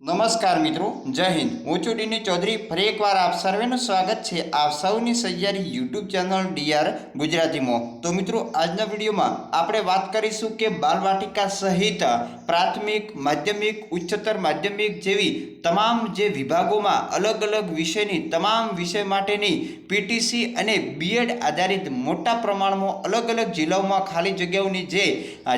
નમસ્કાર મિત્રો, જય હિન્દ. હું છું ડીની ચૌધરી. ફરી એકવાર આપ સર્વેનું સ્વાગત છે આપ સૌની સહિયારી યુટ્યુબ ચેનલ ડીઆર ગુજરાતીમાં. તો મિત્રો, આજના વિડીયોમાં આપણે વાત કરીશું કે બાલવાટિકા સહિત પ્રાથમિક, માધ્યમિક, ઉચ્ચતર માધ્યમિક જેવી તમામ જે વિભાગોમાં અલગ અલગ વિષયની, તમામ વિષય માટેની પીટીસી અને બીએડ આધારિત મોટા પ્રમાણમાં અલગ અલગ જિલ્લાઓમાં ખાલી જગ્યાઓની જે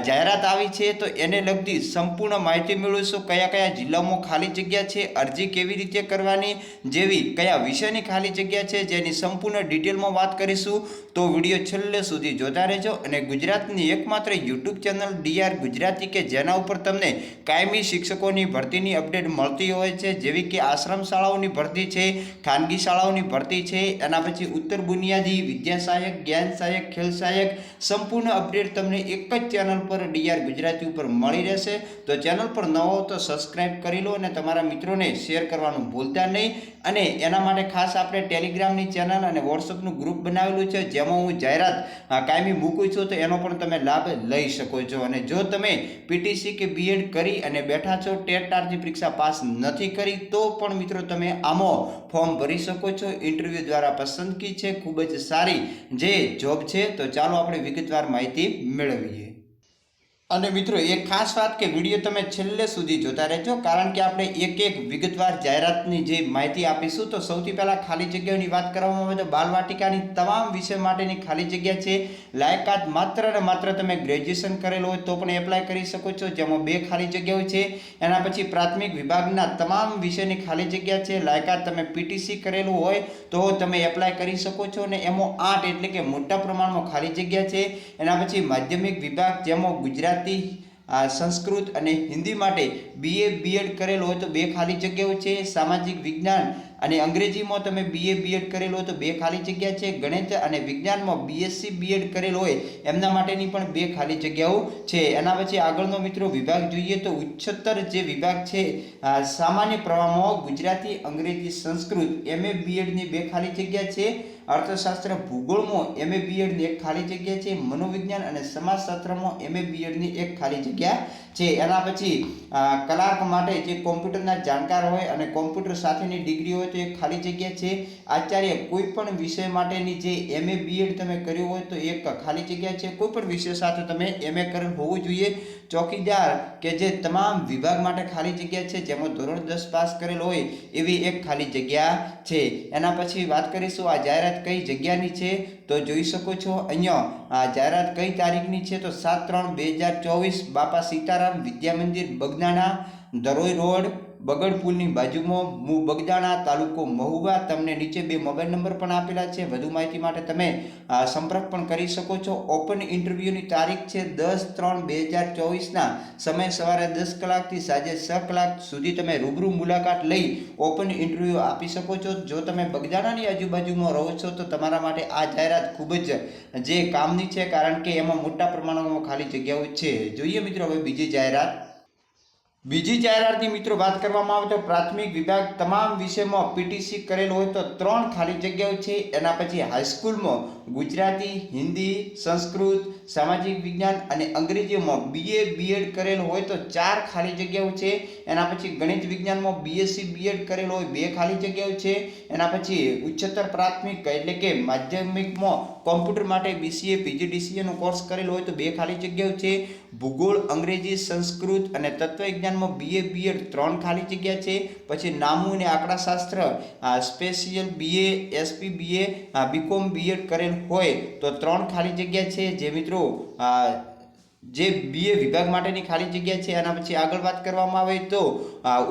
જાહેરાત આવી છે, તો એને લગતી સંપૂર્ણ માહિતી મેળવીશું. કયા કયા જિલ્લાઓમાં ખાલી જગ્યા છે, અરજી કેવી રીતે કરવાની, જેવી કયા વિષયની ખાલી જગ્યા છે, જેની સંપૂર્ણ ડિટેલમાં વાત કરીશું. તો વીડિયો છેલ્લે સુધી જોતા રહેજો અને ગુજરાતની એકમાત્ર યુટ્યુબ ચેનલ ડીઆર ગુજરાતી કે જેના ઉપર તમને કાયમી શિક્ષકોની ભરતીની અપડેટ મળતી હોય છે, જેવી કે આશ્રમ શાળાઓની ભરતી છે, ખાનગી શાળાઓની ભરતી છે, એના પછી ઉત્તર બુનિયાદી વિદ્યા સહાયક જ્ઞાન સહાયક ખેલ સહાયક સંપૂર્ણ અપડેટ તમને એક જ ચેનલ પર ડીઆર ગુજરાતી ઉપર મળી રહેશે. તો ચેનલ પર નવો તો સબસ્ક્રાઈબ કરી લો અને તમારા મિત્રોને શેર કરવાનું ભૂલતા નહીં. અને એના માટે ખાસ આપણે ટેલિગ્રામની ચેનલ અને વોટ્સઅપનું ગ્રુપ બનાવેલું છે, જેમાં હું જાહેરાત કાયમી મૂકું છું, તો એનો પણ તમે લાભ લઈ શકો છો. અને જો તમે પીટીસી કે બીએડ કરી અને બેઠા છો ટેટ ટારની પરીક્ષા પાસ નથી કરી, તો પણ મિત્રો તમે આમાં ફોર્મ ભરી શકો છો. ઇન્ટરવ્યૂ દ્વારા પસંદગી છે, ખૂબ જ સારી જે જોબ છે. તો ચાલો આપણે વિગતવાર માહિતી મેળવીએ. અને મિત્રો, એક ખાસ વાત કે વીડિયો તમે છેલ્લે સુધી જોતા રહેજો, કારણ કે આપણે એક એક વિગતવાર જાહેરાતની જે માહિતી આપીશું, તો સૌથી પહેલાં ખાલી જગ્યાઓની વાત કરવામાં આવે તો બાલવાટિકાની તમામ વિષય માટેની ખાલી જગ્યા છે. લાયકાત માત્ર ને માત્ર તમે ગ્રેજ્યુએશન કરેલું હોય તો પણ એપ્લાય કરી શકો છો, જેમાં બે ખાલી જગ્યાઓ છે. એના પછી પ્રાથમિક વિભાગના તમામ વિષયની ખાલી જગ્યા છે. લાયકાત તમે પીટીસી કરેલું હોય તો તમે એપ્લાય કરી શકો છો અને એમાં આઠ એટલે કે મોટા પ્રમાણમાં ખાલી જગ્યા છે. એના પછી માધ્યમિક વિભાગ, જેમાં ગુજરાતી આ, સંસ્કૃત અને હિન્દી માટે બીએ બીએડ કરેલો હોય તો બે ખાલી જગ્યાઓ છે. સામાજિક વિજ્ઞાન અને અંગ્રેજીમાં તમે બીએ બીએડ કરેલો હોય તો બે ખાલી જગ્યા છે, ગણિત અને વિજ્ઞાનમાં બીએસસી બીએડ કરેલો હોય, એમના માટેની પણ બે ખાલી જગ્યાઓ છે. એના પછી આગળનો મિત્રો વિભાગ જોઈએ તો ઉચ્ચતર જે વિભાગ છે સામાન્ય પ્રવાહમાં ગુજરાતી, અંગ્રેજી, સંસ્કૃત એમએ બીએડની બે ખાલી જગ્યા છે. અર્થશાસ્ત્ર ભૂગોળમાં એમએ બીએડની એક ખાલી જગ્યા છે. મનોવિજ્ઞાન અને સમાજશાસ્ત્રમાં એમએ બીએડની એક ખાલી જગ્યા છે. એના પછી કલાક માટે જે કોમ્પ્યુટરના જાણકાર હોય અને કોમ્પ્યુટર સાથેની ડિગ્રી હોય તો એ ખાલી જગ્યા છે. આચાર્ય કોઈ પણ વિષય માટેની જે એમએ બીએડ તમે કર્યું હોય તો એક ખાલી જગ્યા છે. કોઈ પણ વિષય સાથે તમે એમએ કરેલ હોવું જોઈએ. ચોકીદાર કે જે તમામ વિભાગ માટે ખાલી જગ્યા છે, જેમાં ધોરણ દસ પાસ કરેલ હોય, એવી એક ખાલી જગ્યા છે. એના પછી વાત કરીશું આ જાહેરાત કઈ જગ્યાની છે? તો જોઈ શકો છો અહીંયા, આ જાહેરાત કઈ તારીખની છે? તો સાત ત્રણ બે હજાર ચોવીસ, બાપા સીતારામ વિદ્યા મંદિર, બગદાણા દરોઈ રોડ બગડ પુલની બાજુમાં મુ બગદાણા તાલુકો મહુવા. તમને નીચે બે મોબાઈલ નંબર પણ આપેલા છે. વધુ માહિતી માટે તમે સંપર્ક પણ કરી શકો છો. ઓપન ઇન્ટરવ્યૂની તારીખ છે દસ ત્રણ બે હજાર ચોવીસના સમય સવારે દસ કલાકથી સાંજે છ કલાક સુધી તમે રૂબરૂ મુલાકાત લઈ ઓપન ઇન્ટરવ્યૂ આપી શકો છો. જો તમે બગદાણાની આજુબાજુમાં રહો છો, તો તમારા માટે આ જાહેરાત ખૂબ જ જે કામની છે, કારણ કે એમાં મોટા પ્રમાણમાં ખાલી જગ્યાઓ છે. જોઈએ મિત્રો, હવે બીજી જાહેરાત. બીજી જાહેરાતની મિત્રો વાત કરવામાં આવે તો પ્રાથમિક વિભાગ તમામ વિષયમાં પીટીસી કરેલ હોય તો ત્રણ ખાલી જગ્યાઓ છે. એના પછી હાઈસ્કૂલમાં ગુજરાતી, હિન્દી, સંસ્કૃત, સામાજિક વિજ્ઞાન અને અંગ્રેજીમાં બીએ બીએડ કરેલ હોય તો ચાર ખાલી જગ્યાઓ છે. એના પછી ગણિત વિજ્ઞાનમાં બીએસસી બીએડ કરેલ હોય બે ખાલી જગ્યાઓ છે. એના પછી ઉચ્ચતર પ્રાથમિક એટલે કે માધ્યમિકમાં કોમ્પ્યુટર માટે બીસીએ પીજીડીસીએનો કોર્સ કરેલો હોય તો બે ખાલી જગ્યાઓ છે. ભૂગોળ, અંગ્રેજી, સંસ્કૃત અને તત્વવિજ્ઞાનમાં બીએ બીએડ ત્રણ ખાલી જગ્યા છે. પછી નામું અને આંકડાશાસ્ત્ર special BA SP BA BCom BEd કરેલ હોય તો ત્રણ ખાલી જગ્યા છે. જે મિત્રો જે બીએ વિભાગ માટેની ખાલી જગ્યા છે એના પછી આગળ વાત કરવામાં આવે તો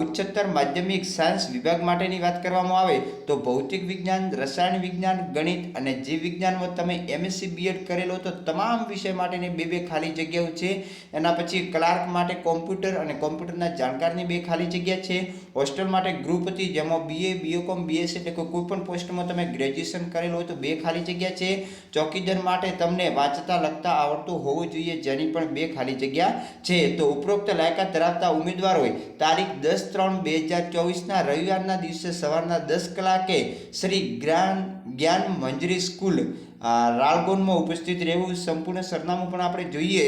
ઉચ્ચતર માધ્યમિક સાયન્સ વિભાગ માટેની વાત કરવામાં આવે તો ભૌતિક વિજ્ઞાન, રસાયણ વિજ્ઞાન, ગણિત અને જીવ વિજ્ઞાનમાં તમે એમએસસી બીએડ કરેલો તો તમામ વિષય માટેની બે બે ખાલી જગ્યાઓ છે. એના પછી ક્લાર્ક માટે કોમ્પ્યુટર અને કોમ્પ્યુટરના જાણકારની બે ખાલી જગ્યા છે. હોસ્ટેલ માટે ગ્રુપ હતી, જેમાં બીએ બીએકોમ બીએસ એટલે કે કોઈ પણ પોસ્ટમાં તમે ગ્રેજ્યુએશન કરેલું હોય તો બે ખાલી જગ્યા છે. ચોકીદાર માટે તમને વાંચતા, લખતા આવડતું હોવું જોઈએ, જેની પણ બે ખાલી જગ્યા છે. તો ઉપરોક્ત લાયકાત ધરાવતા ઉમેદવારોએ તારીખ દસ ત્રણ બે હજાર ચોવીસના રવિવારના દિવસે સવારના દસ કલાકે શ્રી જ્ઞાન જ્ઞાન મંજરી સ્કૂલ રાલગોનમાં ઉપસ્થિત રહેવું. સંપૂર્ણ સરનામું પણ આપણે જોઈએ.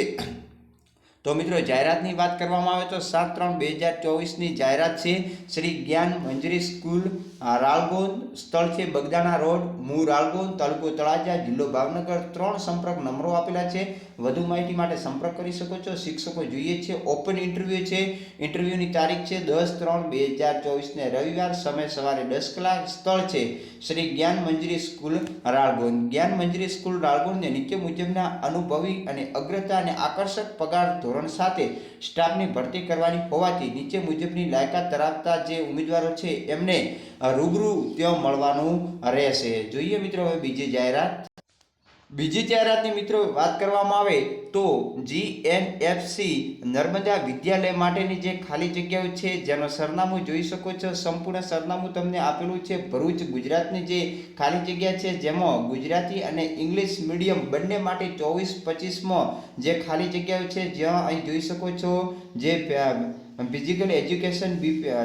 તો મિત્રો, જાહેરાતની વાત કરવામાં આવે તો સાત ત્રણ બે હજાર ચોવીસની જાહેરાત છે. શ્રી જ્ઞાન મંજરી સ્કૂલ રાળગોંદ સ્થળ છે બગદાણા રોડ, મૂ રાળગોંદ, તાલુકો તળાજા, જિલ્લો ભાવનગર. ત્રણ સંપર્ક નંબરો આપેલા છે. વધુ માહિતી માટે સંપર્ક કરી શકો છો. શિક્ષકો જોઈએ છે. ઓપન ઇન્ટરવ્યૂ છે. ઇન્ટરવ્યૂની તારીખ છે દસ ત્રણ બે હજાર ચોવીસને રવિવાર. સમય સવારે દસ કલાક. સ્થળ છે શ્રી જ્ઞાન મંજરી સ્કૂલ રાળગોંદ. જ્ઞાન મંજરી સ્કૂલ રાળગોંદને નીચે મુજબના અનુભવી અને અગ્રતા અને આકર્ષક પગાર ધોરણ સાથે સ્ટાફની ભરતી કરવાની હોવાથી નીચે મુજબની લાયકાત ધરાવતા જે ઉમેદવારો છે એમને રૂબરૂ ત્યાં મળવાનું રહેશે. જોઈએ મિત્રો હવે બીજી જાહેરાત. બીજી જાહેરાતની મિત્રો વાત કરવામાં આવે તો જીએનએફસી નર્મદા વિદ્યાલય માટેની જે ખાલી જગ્યાઓ છે, જેનું સરનામું જોઈ શકો છો. સંપૂર્ણ સરનામું તમને આપેલું છે ભરૂચ, ગુજરાતની જે ખાલી જગ્યા છે, જેમાં ગુજરાતી અને ઇંગ્લિશ મીડિયમ બંને માટે ચોવીસ પચીસમાં જે ખાલી જગ્યાઓ છે, જ્યાં અહીં જોઈ શકો છો જે ફિઝિકલ એજ્યુકેશન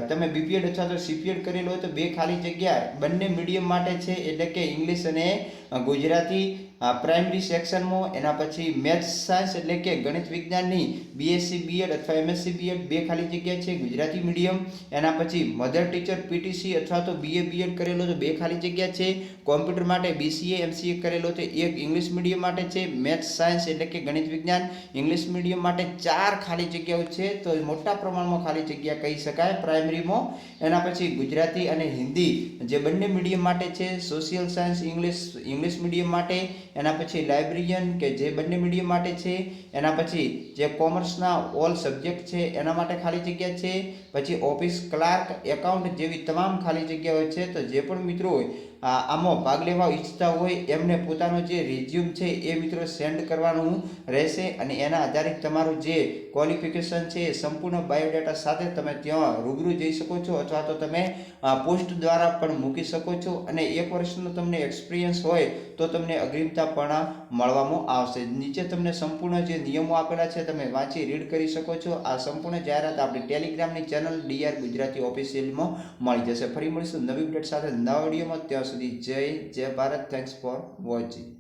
તમે બીપીએડ અથવા તો સીપીએડ કરેલો હોય તો બે ખાલી જગ્યા બંને મીડિયમ માટે છે. એટલે કે ઇંગ્લિશ અને ગુજરાતી પ્રાઇમરી સેક્શનમાં, એના પછી મેથ્સ, સાયન્સ એટલે કે ગણિત વિજ્ઞાનની બીએસસી બીએડ અથવા એમએસસી બીએડ બે ખાલી જગ્યા છે, ગુજરાતી મીડિયમ એના પછી મધર ટીચર પીટીસી અથવા તો બીએ બીએડ કરેલો તો બે ખાલી જગ્યા છે. કોમ્પ્યુટર માટે બીસીએ એમસીએ કરેલો તો એક ઇંગ્લિશ મીડિયમ માટે છે. મેથ્સ સાયન્સ એટલે કે ગણિત વિજ્ઞાન. ઇંગ્લિશ મીડિયમ માટે ચાર ખાલી જગ્યાઓ છે, તો મોટા પ્રમાણમાં ખાલી જગ્યા કહી શકાય પ્રાઇમરીમાં. એના પછી ગુજરાતી અને હિન્દી જે બંને મીડિયમ માટે છે social science English English medium માટે એના પછી લાઇબ્રેરિયન કે જે બંને મીડિયમ માટે છે, એના પછી જે કોમર્સના ઓલ સબ્જેક્ટ છે, એના માટે ખાલી જગ્યા છે, પછી ઓફિસ ક્લાર્ક એકાઉન્ટ જેવી તમામ ખાલી જગ્યાઓ છે, તો જે પણ મિત્રો હોય આમાં ભાગ લેવા ઈચ્છતા હોય એમને પોતાનો જે રિઝ્યુમ છે એ મિત્રો સેન્ડ કરવાનું રહેશે અને એના આધારિત તમારું જે ક્વોલિફિકેશન છે એ સંપૂર્ણ બાયોડેટા સાથે તમે ત્યાં રૂબરૂ જઈ શકો છો અથવા તો તમે પોસ્ટ દ્વારા પણ મૂકી શકો છો અને એક વર્ષનો તમને એક્સપિરિયન્સ હોય તો તમને અગ્રિમતા પણ મળવામાં આવશે. નીચે તમને સંપૂર્ણ જે નિયમો આપેલા છે તમે વાંચી રીડ કરી શકો છો. આ સંપૂર્ણ જાહેરાત આપણી ટેલિગ્રામની ચેનલ ડીઆર ગુજરાતી ઓફિશિયલમાં મળી જશે. ફરી મળીશું નવી અપડેટ સાથે. નવા વિડીયોમાં ત્યાં સુધી જય જય ભારત થેન્ક્સ ફોર વોચિંગ